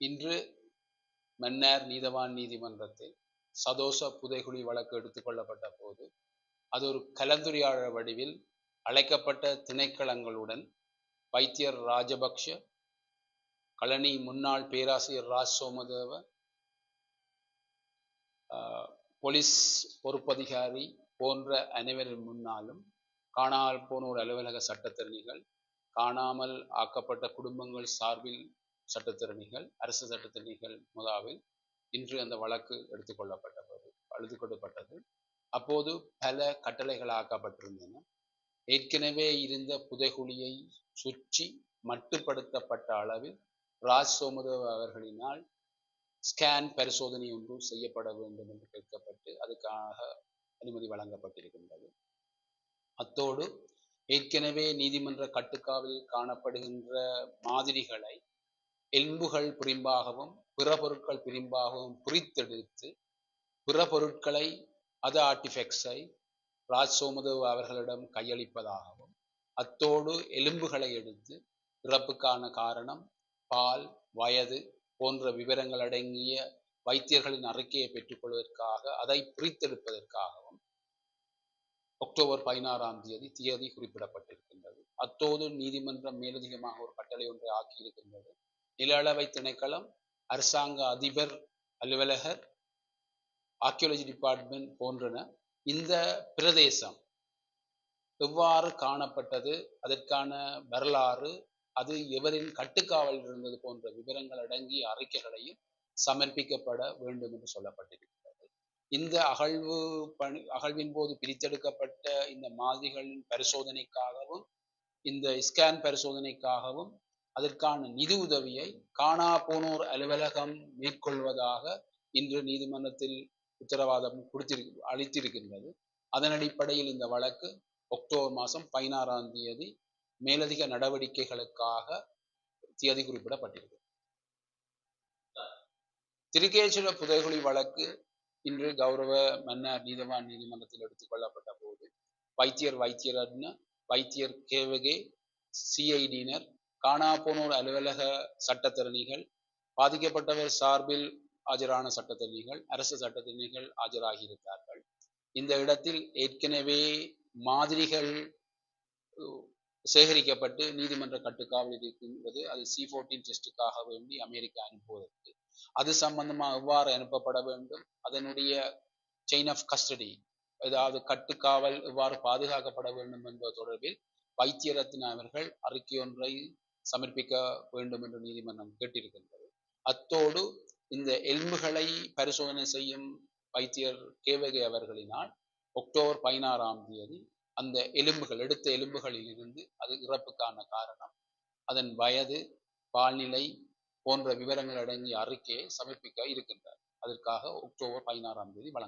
இன்று மன்னார் நீதவான் நீதிமன்றத்தில் சதோஷ புதைகுழி வழக்கு எடுத்துக்கொள்ளப்பட்ட போது அது ஒரு கலந்துரையாடல் வடிவில் அழைக்கப்பட்ட திணைக்களங்களுடன் வைத்தியர் ராஜபக்ஷ கழனி முன்னாள் பேராசிரியர் ராஜ் சோமதேவ போலீஸ் பொறுப்பதிகாரி போன்ற அனைவரின் முன்னாலும் காணாமல் போனோர் அலுவலக சட்டத்தரணிகள் காணாமல் ஆக்கப்பட்ட குடும்பங்கள் சார்பில் சட்டத்திறனிகள் அரசு சட்டத்திறனிகள் முகாவில் இன்று அந்த வழக்கு எடுத்துக்கொள்ளப்பட்டபோது அழுது கொடுப்பட்டது அப்போது பல கட்டளைகள் ஆக்கப்பட்டிருந்தன ஏற்கனவே இருந்த புதைகுழியை சுற்றி மட்டுப்படுத்தப்பட்ட அளவில் ராஜ் சோமதேவ் அவர்களினால் ஸ்கேன் பரிசோதனை ஒன்று செய்யப்பட வேண்டும் என்று கேட்கப்பட்டு அதுக்காக அனுமதி வழங்கப்பட்டிருக்கின்றது. அத்தோடு ஏற்கனவே நீதிமன்ற கட்டுக்காவில் காணப்படுகின்ற மாதிரிகளை எலும்புகள் பிரிம்பாகவும் பிற பொருட்கள் பிரிம்பாகவும் பிரித்தெடுத்து பிற பொருட்களை அது ஆர்டிஃபெக்ட்ஸை ராஜ் சோமதேவ் அவர்களிடம் கையளிப்பதாகவும் அத்தோடு எலும்புகளை எடுத்து இறப்புக்கான காரணம் பால் வயது போன்ற விவரங்கள் அடங்கிய வைத்தியர்களின் அறிக்கையை பெற்றுக்கொள்வதற்காக அதை பிரித்தெடுப்பதற்காகவும் அக்டோபர் பதினாறாம் தேதி தியதி குறிப்பிடப்பட்டிருக்கின்றது. அத்தோடு நீதிமன்றம் மேலதிகமாக ஒரு கட்டளை ஒன்றை ஆக்கியிருக்கின்றது. நில அளவை திணைக்களம் அரசாங்க அதிபர் அலுவலகர் ஆர்கியோலஜி டிபார்ட்மெண்ட் போன்றன. இந்த பிரதேசம் எவ்வாறு காணப்பட்டது? அதற்கான வரலாறு அது எவரின் கட்டுக்காவல் இருந்தது போன்ற விவரங்கள் அடங்கிய அறிக்கைகளையும் சமர்ப்பிக்கப்பட வேண்டும் என்று சொல்லப்பட்டிருக்கிறது. இந்த அகழ்வு பணி அகழ்வின் போது பிரித்தெடுக்கப்பட்ட இந்த மாதிரிகளின் பரிசோதனைக்காகவும் இந்த ஸ்கேன் பரிசோதனைக்காகவும் அதற்கான நிதி உதவியை காணா போனோர் அலுவலகம் மேற்கொள்வதாக இன்று நீதிமன்றத்தில் உத்தரவாதம் கொடுத்திரு அளித்திருக்கின்றது. அதன் அடிப்படையில் இந்த வழக்கு அக்டோபர் மாதம் பதினாறாம் தேதி மேலதிக நடவடிக்கைகளுக்காக தேதி குறிப்பிடப்பட்டிருக்கு. திருக்கேச்சுர புதைகுழி வழக்கு இன்று கௌரவ மன்னர் நீதவான் நீதிமன்றத்தில் எடுத்துக்கொள்ளப்பட்ட போது வைத்தியர் வைத்தியர்னு வைத்தியர் கேவகே சிஐடியினர் காணா போனோர் அலுவலக சட்டத்தரணிகள் பாதிக்கப்பட்டவர் சார்பில் ஆஜரான சட்டத்தரணிகள் அரசு சட்டத்தரணிகள் ஆஜராகியிருந்தார்கள் இந்த இடத்தில் ஏற்கனவே மாதிரிகள் சேகரிக்கப்பட்டு நீதிமன்ற கட்டுக்காவலில் இருக்கின்றது. அது சி ஃபோர்டீன் டெஸ்டுக்காக வேண்டி அமெரிக்கா அனுப்புவதற்கு. அது சம்பந்தமாக எவ்வாறு அனுப்பப்பட வேண்டும்? அதனுடைய செயின் ஆஃப் கஸ்டடி ஏதாவது கட்டுக்காவல் எவ்வாறு பாதுகாக்கப்பட வேண்டும் என்பது தொடர்பில் வைத்தியரத்ன அவர்கள் அறிக்கை ஒன்றை சமர்ப்பிக்க வேண்டும் என்று நீதிமன்றம் கேட்டிருக்கின்றது. அத்தோடு இந்த எலும்புகளை பரிசோதனை செய்யும் வைத்தியர் கேவகை அவர்களினால் அக்டோபர் பதினாறாம் தேதி அந்த எலும்புகள் எடுத்த எலும்புகளில் இருந்து அது இறப்புக்கான காரணம் அதன் வயது பால்நிலை போன்ற விவரங்கள் அடங்கிய அறிக்கையை சமர்ப்பிக்க இருக்கின்றார். அதற்காக அக்டோபர் பதினாறாம் தேதி வழங்க